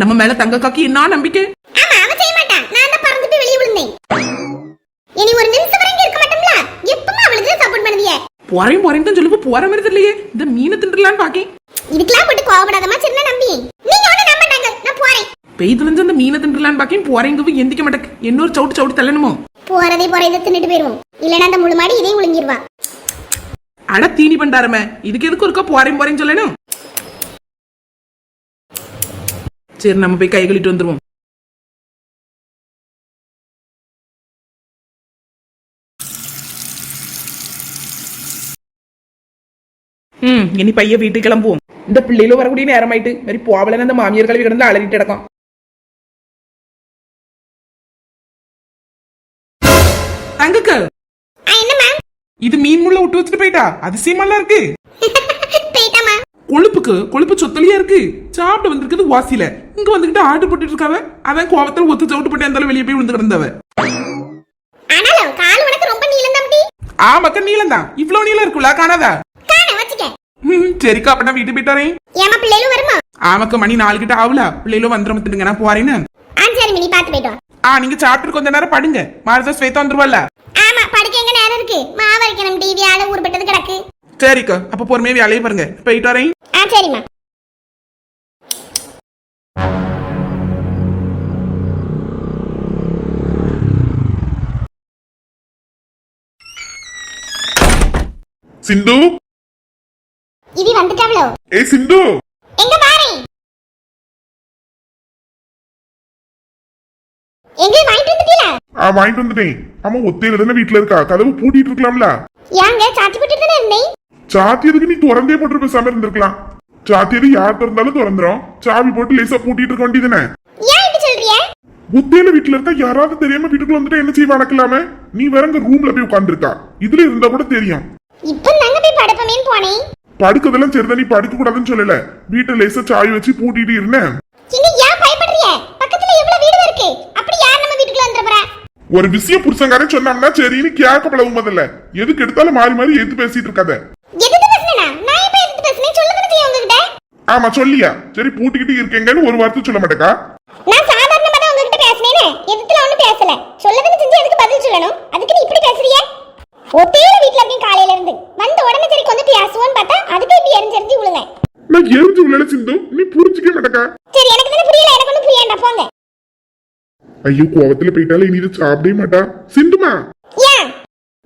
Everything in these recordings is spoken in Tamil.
நம்ம மேல தங்கக்காக்கு என்ன நம்பிக்கை? ஆமா அவ செய்ய மாட்டா. நான் தான் பறந்து போய் வெளியே விழுந்தேன். இனி ஒரு நிமிஷம் வரை இருக்க மாட்டோம்ல? எப்பமா அவளுக்கு சப்போர்ட் பண்ணுவிய? போறேன் போறேன் தான் சொல்லுவ. போற மாதிரி தெரியலையே. இந்த மீனை தின்றலான்னு பாக்கேன் இதுக்கெல்லாம் போட்டு கோவப்படாதமா சின்ன நம்பி. நீங்க ஒண்ணு நம்ப மாட்டாங்க. நான் போறேன். பெய்துலஞ்சு அந்த மீனை தின்றலான்னு பாக்கேன் போறேங்க எந்திக்க மாட்டேன். இன்னொரு சவுட்டு சவுட்டு தள்ளணுமோ? போறதே போற இதை தின்னுட்டு போயிருவோம் இல்லைன்னா அந்த முழு மாடி இதையும் விழுங்கிருவா அட தீனி பண்டாரமே. இதுக்கு எதுக்கு இருக்கா போறேன் போறேன்னு சொல்லணும்? சரி நம்ம போய் கை கழுவிட்டு வந்துருவோம். ம் இனி பைய வீட்டுக்கு கிளம்புவோம். இந்த பிள்ளையில வரக்கூடிய நேரம் ஆயிட்டு மாதிரி போவலன்னு அந்த மாமியார் கல்வி கிடந்து அலறிட்டு கிடக்கும் தங்கக்கு இது மீன் முள்ள விட்டு வச்சுட்டு போயிட்டா? அதிசயமாலாம் இருக்கு. கொழுப்புக்கு கொழுப்பு சொத்தலியா இருக்கு. சாப்பிட்டு வந்திருக்குது வாசில இங்க வந்துகிட்டு ஆட்டு போட்டுட்டு இருக்காவ? அதான் கோவத்துல ஒத்து சவுட்டு போட்டு அந்த வெளியே போய் விழுந்து கிடந்தவ ரொம்ப நீளம் தான். இவ்வளவு நீளம் இருக்குல்ல காணாதா? சரிக்கா அப்ப வீட்டு போயிட்டாரே ஏமா பிள்ளைகளும் வருமா? ஆமக்க மணி நாலு கிட்ட ஆகல பிள்ளைகளும் வந்துடும் வந்துடுங்க நான் போறேன்னு. சரி மினி பாத்து போயிட்டு வா. ஆ நீங்க சாப்பிட்டு கொஞ்ச நேரம் படுங்க. மாறுதா ஸ்வேதா வந்துருவல்ல ஆமா படுக்க எங்க நேரம் இருக்கு? மாவு அரைக்கணும் டிவி ஆள ஊர்பட்டது கிடக்கு. சரிக்கா அப்ப பொறுமையா வேலையை பாருங்க. போயிட்டு வரேன். ஆ சரிம்மா. சிந்து? இது வந்துட்டாவளோ? ஏய் சிந்து? எங்க பாரு? எங்க வாங்கிட்டு வந்துட்டீங்களா ஆ வாங்கிட்டு வந்துட்டேன். ஆமா ஒத்தையில தானே வீட்டுல இருக்கா? கதவு பூட்டிட்டு இருக்கலாம்ல. ஏங்க சாத்தி போட்டு தானே இருந்தேன்? சாத்தியதுக்கு நீ திறந்தே போட்டு பேசாம இருந்திருக்கலாம்? சாத்தியது யார் திறந்தாலும் திறந்துரும். சாவி போட்டு லேசா பூட்டிட்டு இருக்க சொல்றிய ஒத்தையில வீட்டுல இருக்கா யாராவது தெரியாம வீட்டுக்குள்ள வந்துட்டு என்ன செய்ய வணக்கலாம? நீ வேற அங்க ரூம்ல போய் உட்காந்துருக்கா இதுல இருந்தா கூட தெரியும். இப்போ நாங்க போய் படுக்கதெல்லாம் சரிதான் நீ படுக்க கூடாதுன்னு சொல்லல. வீட்டை லேசா சாவி வச்சு பூட்டிட்டு இருந்தேன் ஒரு விஷயம் புருஷங்காரன் சொன்னாங்கன்னா சரின்னு கேட்க பழகும் முதல்ல எதுக்கு எடுத்தாலும் மாறி மாறி எது பேசிட்டு இருக்காத எதுக்கு பேசுனேனா நான் இப்ப எதுக்கு பேசுனேன் சொல்ல தானே செய்ய உங்ககிட்ட ஆமா சொல்லியா? சரி பூட்டிக்கிட்டு இருக்கேங்கன்னு ஒரு வார்த்தை சொல்ல மாட்டேக்கா. நான் சாதாரணமா தான் உங்ககிட்ட பேசுனேனே. எதுக்குல ஒண்ணும் பேசல. சொல்ல தானே செஞ்சு எதுக்கு பதில் சொல்லணும்? அதுக்கு நீ இப்படி பேசுறிய? ஒத்தையில வீட்ல இருக்கேன் காலையில இருந்து. வந்த உடனே சரி கொஞ்சம் பேசுவோன்னு பார்த்தா அதுக்கு இப்படி எரிஞ்செரிஞ்சு விழுங்க நான் எரிஞ்சு உள்ளல சிந்து நீ புரிஞ்சுக்க மாட்டேக்கா. சரி எனக்கு தானே புரியல எனக்கு ஒன்றும் புரியண்டா போங்க. ஐயோ கோவத்துல போயிட்டாலே இனி இது சாப்பிடவே மாட்டா. சிந்துமா? ஏன்?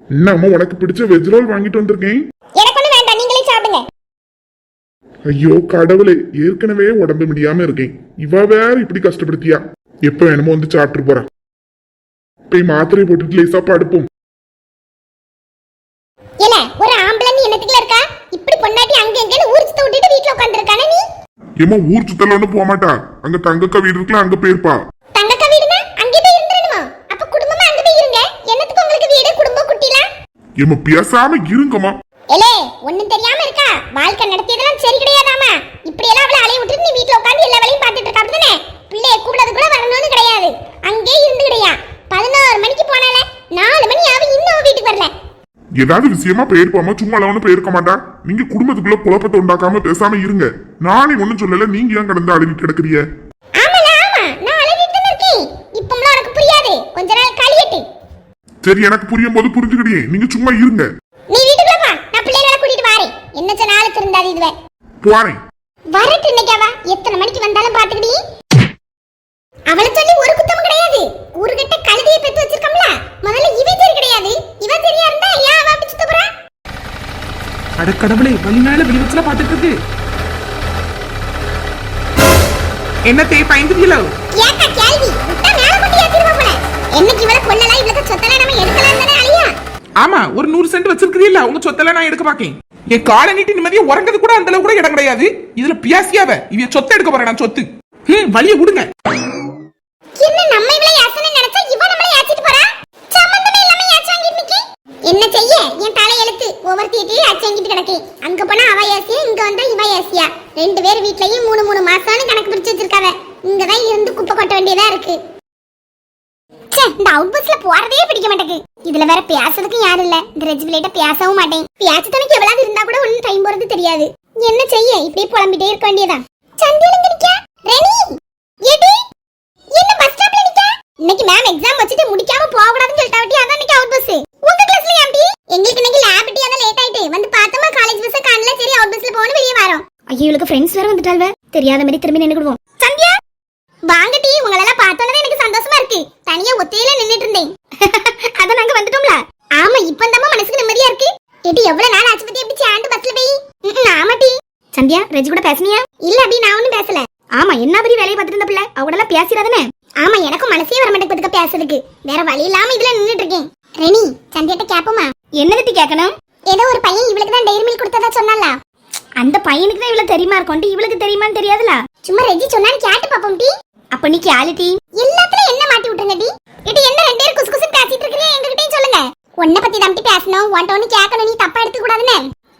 என்னம்மா உனக்கு பிடிச்ச வெஜ் ரோல் வாங்கிட்டு வந்திருக்கேன். ஐயோ கடவுளே ஏற்கனவே உடம்பு முடியாம இருக்கேன். இவ வேற இப்படி கஷ்டப்படுத்தியா? எப்ப வேணுமோ வந்து சாப்பிட்டு போறா. போய் மாத்திரை போட்டுட்டு லேசா படுப்போம். ஒரு ஆம்பளை நீ என்னத்துக்குல இருக்கா? இப்படி பொண்டாட்டி அங்க எங்கன்னு ஊர் சுத்த விட்டுட்டு வீட்டுல உட்காந்துருக்கானே நீ? ஏமா ஊர் சுத்தல ஒண்ணு போக மாட்டா. அங்க தங்கக்கா வீடு இருக்குல்ல அங்க போயிருப்பா. தங்கக்கா வீடுனா அங்கே போய் இருந்துடணுமா? அப்ப குடும்பமா அங்க போய் இருங்க. என்னத்துக்கு உங்களுக்கு வீடு குடும்பம் குட்டிலாம்? ஏமா பேசாம இருங்கம்மா. ஏலே ஒண்ணும் தெரியாம இருக்கா வாழ்க்கை நடத்தியதெல்லாம் சரி கிடையாதாமா இப்படி எல்லாம் அவளை அலைய விட்டுட்டு நீ வீட்ல உட்கார்ந்து எல்லா வேலையும் பார்த்துட்டு இருக்கா அப்படிதானே பிள்ளைய கூப்பிடாது கூட வரணும்னு கிடையாது அங்கே இருந்து கிடையா பதினோரு மணிக்கு போனால நாலு மணி ஆகும் இன்னும் அவ வீட்டுக்கு வரல ஏதாவது விஷயமா போயிருப்பாமா சும்மா அளவுன்னு போயிருக்க மாட்டா. நீங்க குடும்பத்துக்குள்ள குழப்பத்தை உண்டாக்காம பேசாம இருங்க. நானே ஒண்ணும் சொல்லல நீங்க ஏன் கடந்து நாள் கழியட்டு. சரி எனக்கு புரியும் போது புரிஞ்சுக்கிடியே. நீங்க சும்மா இருங்க. நீ வீட்டுக்குள்ள வா. நான் பிள்ளைகளை கூட்டிட்டு வாரேன். என்ன சொன்னாலும் திருந்தாது இதுவே. போறேன். வரட்டு இன்னைக்காவா எத்தனை மணிக்கு வந்தாலும் பாத்துக்கிடி அவளை சொல்லி ஒரு குத்தமும் கிடையாது. அடக்கடவுளே வழி மேல வெளி வச்சுல பாத்துட்டு இருக்கு என்ன தே பயந்துட்டீங்களோ? ஏக்கா கேள்வி. விட்டா மேல கொண்டு ஏத்திடுவா போல. என்னைக்கு இவளை கொல்லலாம் இவளுக்கு சொத்தலாம் நம்ம எடுக்கலாம் தானே அழியா? ஆமா ஒரு நூறு சென்ட் வச்சிருக்கிறீல்ல உங்க சொத்தெல்லாம் நான் எடுக்க பாக்கேன் என் காலை நீட்டி நிம்மதியா உறங்கிறது கூட அந்த அளவு கூட இடம் கிடையாது. இதுல பியாசியாவ இவ சொத்தை எடுக்க போறேன் நான் சொத்து. வழிய விடுங்க. என்ன நம்ம இவளை யாசனை நினைச்சா இவ நம்மள யாச்சிட்டு போறா? என்ன செய்ய? என் தலை எழுத்து. ஒவ்வொருத்திட்டையும் யாச்சு கிடக்கு. அங்க போனா அவயாசியா இங்க வந்தா இவ யாசியா ரெண்டு பேர் வீட்லயும் மூணு மூணு மாசம்னு கணக்கு பிடிச்சு வச்சிருக்காவ. இங்கதான் இருந்து குப்பை கொட்ட வேண்டியதா இருக்கு. ச்சே இந்த அவுட் பஸ்ல போறதே பிடிக்க மாட்டேங்குது. இதுல வேற பேசுறதுக்கு யாரும் இல்ல. இந்த ரெஜிபிலேட்ட பேசவும் மாட்டேன். பேச்சு தனக்கு எவ்வளவு இருந்தா கூட ஒன்னும் டைம் போறது தெரியாது. என்ன செய்ய? இப்படியே புலம்பிட்டே இருக்க வேண்டியதான் சந்தியலுங்க நிக்கா ரெனி ஏடி என்ன பஸ் ஸ்டாப்ல நிக்க இன்னைக்கு மேம் எக்ஸாம் வச்சுட்டு முடிக்காம போக கூடாதுன்னு சொல்லிட்டாவட்டி அதான் இன்னைக்கு அவுட் பஸ் உங்க கிளாஸ்ல ஏன்டி எங்களுக்கு இன்னைக்கு லேப் டி அதான் லேட் ஆயிட்டு வந்து பார்த்தோமா காலேஜ் பஸ் காணல சரி அவுட் பஸ்ல போன்னு வெளிய வரோம் ஐயோ இவளுக்கு ஃப்ரெண்ட்ஸ் வேற வந்துட்டாள்வ தெரியாத மாதிரி திரும்பி நின்னுடுவோம் சந்தியா? வாங்க டி உங்களெல்லாம் பார்த்தோன்னே எனக்கு சந்தோஷமா இருக்கு. தனியா ஒத்தையில நின்னுட்டு இருந்தேன். அதான் நாங்க வந்துட்டோம்ல. ஆமா இப்போ தான் மனசுக்கு நிம்மதியா இருக்கு. ஏடி எவ்வளவு நாள் ஆச்சு பத்தி எப்படி சாண்டு பஸ்ல போய்? ஆமா டி. சந்தியா ரெஜி கூட பேசுனியா? இல்ல அபி நான் ஒண்ணும் பேசல. ஆமா என்ன பெரிய வேலையை பார்த்துட்டு இருந்த பிள்ளை? அவ கூட எல்லாம் பேசிடாதானே? ஆமா எனக்கும் மனசே வர மாட்டேங்குது பேசுறதுக்கு. வேற வழி இல்லாம இதுல நின்னுட்டு இருக்கேன். ரெனி சந்தியாட்ட கேப்போமா? என்ன பத்தி கேட்கணும் ஏதோ ஒரு பையன் இவளுக்கு தான் டெய்ரி மில்க் கொடுத்ததா சொன்னால அந்த பையனுக்கு தான் இவ்வளவு தெரியுமா இருக்கும்? இவளுக்கு தெரியுமான்னு தெரியாதுல? சும்மா ரெஜி சொன்னான் கேட்டு பாப்போம் டி அப்ப நீ கேளுடி எல்லாத்துலயும் என்ன மாட்டி விட்டுருங்க டி இது என்ன ரெண்டு பேரும் குசு பேசிட்டு இருக்கீங்க? எங்ககிட்டயும் சொல்லுங்க. உன்னை பத்தி தம்பி பேசணும் உன்ட்ட ஒண்ணு கேட்கணும் நீ தப்பா எடுத்துக்க கூடாதுன்னு.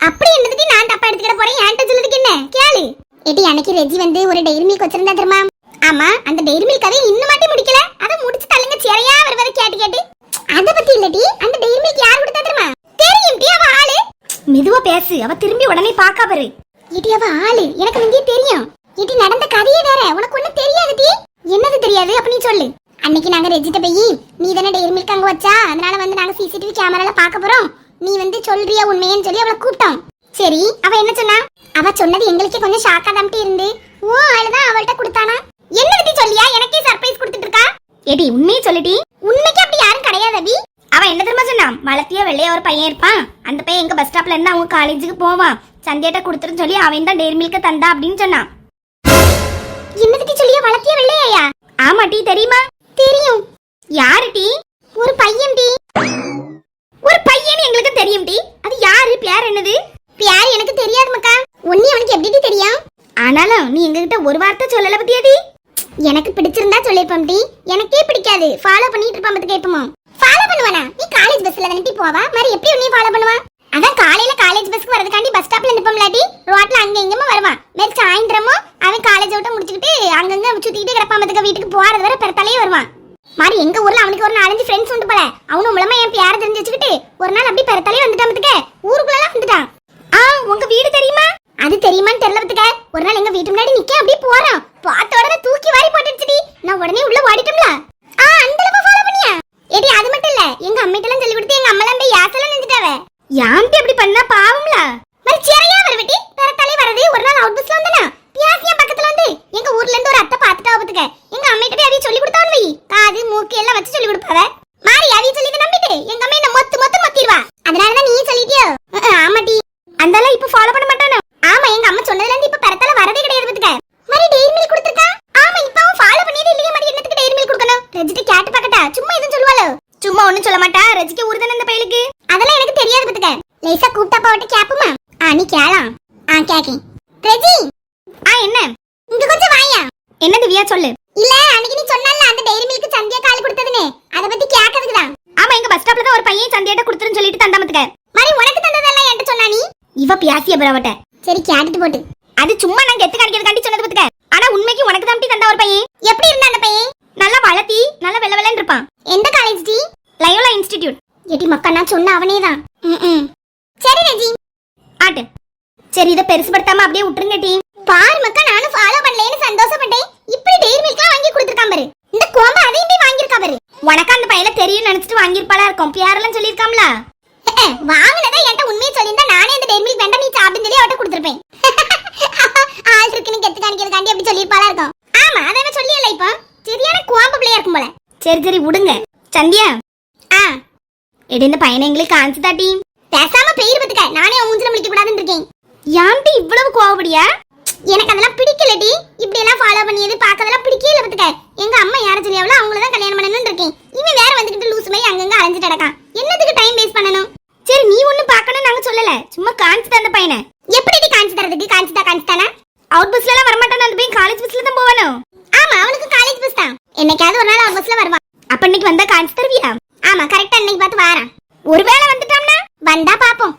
அப்படி என்னதுக்கு நான் தப்பா எடுத்துக்கிட போறேன் என்கிட்ட சொல்லுதுக்கு என்ன கேளு ஏடி அன்னைக்கு ரெஜி வந்து ஒரு டெய்ரி மில்க் வச்சிருந்தா தெரியுமா ஆமா அந்த டெய்ரி மில்க் கதையை இன்னும் மாட்டி முடிக்கல அத முடிச்சு தள்ளுங்க சிறையா வருவதை கேட்டு கேட்டு அத பத்தி இல்லடி அந்த டெய்ரி மில்க் யார் கொடுத்தா தெரியுமா தெரியும் டி அவ ஆளு மெதுவா பேசு அவ திரும்பி உடனே பாக்கா பாரு இடி அவ ஆளு எனக்கு முந்தைய தெரியும் இடி நடந்த கதையே வேற உனக்கு ஒண்ணு தெரியாது டி. என்னது தெரியாது? அப்ப நீ சொல்லு. அன்னைக்கு நாங்க ரெஜிட்ட போய் நீ தானே டெய்ரி மில்க் அங்க வச்சா? அதனால வந்து நாங்க சிசிடிவி கேமரால பாக்க போறோம். நீ வந்து சொல்றியா உண்மையன்னு சொல்லி அவளை கூப்பிட்டோம். சரி அவ என்ன சொன்னா? அவ சொன்னது எங்களுக்கே கொஞ்சம் ஷாக்கா தம்பி இருந்து. ஓ ஆளுதான் அவள்கிட்ட கொடுத்தானா? என்ன பத்தி சொல்லியா? எனக்கே சர்ப்ரைஸ் கொடுத்துட்டு இருக்கா? ஏடி உண்மையை சொல்லிடி உண்மைக்கு அப்படி யாரும் கிடையாது அபி. அவ என்ன தெரியுமா சொன்னான் வளர்த்தியா வெள்ளையா ஒரு பையன் இருப்பான். அந்த பையன் எங்க பஸ் ஸ்டாப்ல இருந்து அவங்க காலேஜுக்கு போவான். சந்தியாட்ட கொடுத்துருன்னு சொல்லி அவன் தான் டெய்ரி மில்க தந்தா அப்படின்னு சொன்னான். இன்னதுக்கு பத்தி சொல்லியா? வளர்த்திய வெள்ளையா ஆமா டீ தெரியுமா? தெரியும். யாரு டீ? ஒரு பையன் டி. ஒரு பையன் எங்களுக்கு தெரியும் டீ. அது யாரு? பேர் என்னது? பேர் எனக்கு தெரியாது மக்கா. உன்னி அவனுக்கு எப்படி தெரியும்? ஆனாலும் நீ எங்ககிட்ட ஒரு வார்த்தை சொல்லல பத்தியாடி எனக்கு பிடிச்சிருந்தா சொல்லிருப்போம் டி. எனக்கே பிடிக்காது. ஃபாலோ பண்ணிட்டு இருப்பான் பத்தி கேட்போம் ஃபாலோ பண்ணுவானா? நீ காலேஜ் பஸ்ல தானே போவா? மாதிரி எப்படி உன்னை ஃபாலோ பண்ணுவா? அதான் காலையில காலேஜ் பஸ்க்கு வரதுக்காண்டி பஸ் ஸ்டாப்ல நிப்போம்லாட்டி ரோட்ல அங்க இங்கமா வருவான். மேல் சாயந்தரமும் அவன் காலேஜ் விட்டு முடிச்சுக்கிட்டு அங்கங்க சுத்திட்டே கிடப்பான் பத்துக்க வீட்டுக்கு போறது வரை பெருத்தாலே வருவான். மாதிரி எங்க ஊர்ல அவனுக்கு ஒரு நாலஞ்சு ஃப்ரெண்ட்ஸ் உண்டு போல. அவனும் மூலமா என் பேர தெரிஞ்சு வச்சுக்கிட்டு ஒரு நாள் அப்படி பெருத்தாலே வந்துட்டான் பத்துக்க ஊருக்குள்ள வந்துட்டான் ஆ உங்க வீடு தெரியுமா அது தெரியுமான்னு தெரியல பத்துக்க ஒரு நாள் எங்க வீட்டு முன்னாடி நிக்க அப்படியே போறான் பார்த்த உடனே தூக்கி வாரி போட்டுடுச்சுடி நான் உடனே உள்ள ஓடிட்டோம்ல ஆ அந்த அளவு ஃபாலோ பண்ணியா ஏடி அது மட்டும் இல்ல எங்க அம்மிட்டலாம் சொல்லி கொடுத்து எங்க அம்மா போய் யாசலாம் நின்னுட்டாவ யாம்பி அப்படி பண்ணா பாவம்ல மாதிரி சிறையா வருவட்டி பெறத்தாலே வரது ஒரு நாள் அவுட் பஸ்ல வந்தனா பியாசியா பக்கத்துல வந்து எங்க ஊர்ல இருந்து ஒரு அத்தை பாத்துட்டா பத்துக்க எங்க அம்மிட்ட போய் அதைய சொல்லி கொடுத்தான்னு வை காது மூக்கு எல்லாம் வச்சு சொல்லி கொடுப்பாவ? மாறி அதைய சொல்லி நம்பிட்டு. எங்க அம்மா என்ன மொத்து மொத்து மொத்திடுவா? அதனாலதான் நீ சொல்லிட்டியோ? ஆமாடி அஹ், ஆமாட்டி அந்தால இப்ப ஃபாலோ பண்ண மாட்டானோ? ஆமா எங்க அம்மா சொன்னதுல இருந்து இப்ப பரத்தால வரதே கிடையாது பாத்துக்க. மாறி டெய்ரி மில்க் கொடுத்துருக்கா? ஆமா இப்ப அவன் ஃபாலோ பண்ணியது இல்லையே மாதிரி என்னத்துக்கு டெய்ரி மில்க் கொடுக்கணும்? ரெஜிட்ட கேட்டு பாக்கட்டா சும்மா எதுவும் சொல்லுவாளோ? சும்மா ஒண்ணும் சொல்ல மாட்டா. ரஜிக்க ஊர்தானே அந்த பயலுக்கு? அதெல்லாம் எனக்கு தெரியாது பத்துக்க. லேசா கூப்பிட்டா பாவட்ட கேப்புமா ஆ நீ கேளாம். ஆ கேக்கேன். ரஜி! ஆ என்ன? இங்க கொஞ்சம் வாயா. என்ன திவ்யா சொல்லு இல்ல அன்னைக்கு நீ சொன்னல அந்த டெய்ரி மில்க் சந்தியா கால் கொடுத்ததுன்னு அத பத்தி கேக்குறதுக்கு தான் ஆமா எங்க பஸ் ஸ்டாப்ல தான் ஒரு பையன் சந்தியாட்ட கொடுத்துருன்னு சொல்லிட்டு தந்தாமத்துக்க மாதிரி உனக்கு தந்ததெல்லாம் என்கிட்ட சொன்னா நீ இவ பியாசிய சரி கேட்டுட்டு போட்டு. அது சும்மா நாங்க எத்து காணிக்கிறதுக்காண்டி சொன்னது பத்துக்க ஆனா உண்மைக்கு உனக்கு தான் தந்தா ஒரு பையன். எப்படி இருந்தா அந்த பையன்? நல்லா வளர்த்தி நல்லா வெள்ள வெள்ளன்னு இருப்பான். எந்த காலேஜ் டி? லயோலா இன்ஸ்டிடியூட் எடி மக்கா நான் சொன்ன அவனே தான். ம் சரி ரெஜி ஆட்டு. சரி இதை பெருசுபடுத்தாம அப்படியே விட்டுருங்க டீ. பாரு மக்கா நானும் ஃபாலோ பண்ணலேன்னு சந்தோஷப்பட்டேன். இப்படி டெய்ரி மில்க்லாம் வாங்கி கொடுத்துருக்கான் பாரு இந்த கோம்ப அதையும் போய் வாங்கியிருக்கா பாரு உனக்கு அந்த பையல தெரியும் நினைச்சிட்டு வாங்கியிருப்பாளா இருக்கும் பியாரெல்லாம் சொல்லியிருக்காம்ல வாங்கினதா என்கிட்ட உண்மையை சொல்லியிருந்தா நானே அந்த டெய்ரி மில்க் வேண்டாம் நீ சாப்பிடுன்னு சொல்லி அவட்ட கொடுத்துருப்பேன் ஆள் இருக்குன்னு கெத்து காணிக்கிறதுக்காண்டி அப்படி சொல்லியிருப்பாளா இருக்கும் ஆமா அதை சொல்லியல இப்போ சரியான கோம்ப பிள்ளையா இருக்கும் போல சரி சரி விடுங்க. சந்தியா? ஆ. எடி இந்த பையனை எங்களுக்கு காமிச்சு தாட்டி. பேசாம பெயர் பத்துக்க நானே உன் மூஞ்சில முடிக்க கூடாதுன்னு இருக்கேன். யான்ட்டு இவ்வளவு கோவப்படியா? எனக்கு அதெல்லாம் பிடிக்கலடி. இப்படி எல்லாம் ஃபாலோ பண்ணியது பார்க்கறதெல்லாம் பிடிக்கல பத்துக்க எங்க அம்மா யார சொல்லியாவளோ அவங்கள தான் கல்யாணம் பண்ணணும்னு இருக்கேன். இவன் வேற வந்துகிட்டு லூஸ் மாதிரி அங்கங்க அலைஞ்சிட்டு கிடக்கான். என்னத்துக்கு டைம் வேஸ்ட் பண்ணணும்? சரி நீ ஒண்ணும் பார்க்கணும் நாங்க சொல்லல. சும்மா காமிச்சு அந்த பையனை. எப்படி காஞ்சி தரதுக்கு? காஞ்சிதா காஞ்சிதானா அவுட் பஸ்ல எல்லாம் வரமாட்டான அந்த பையன்? காலேஜ் பஸ்ல தான் போவானோ? ஆமா அவனுக்கு காலேஜ் பஸ் தான். என்னைக்காவது ஒரு நாள் அவுட் பஸ்ல வருவான். அப்ப இன்னைக்கு வந்தா காமிச்சு தருவியா? ஆமா கரெக்டா இன்னைக்கு பார்த்து வரேன். ஒருவேளை வந்துட்டோம்னா வந்தா பாப்போம்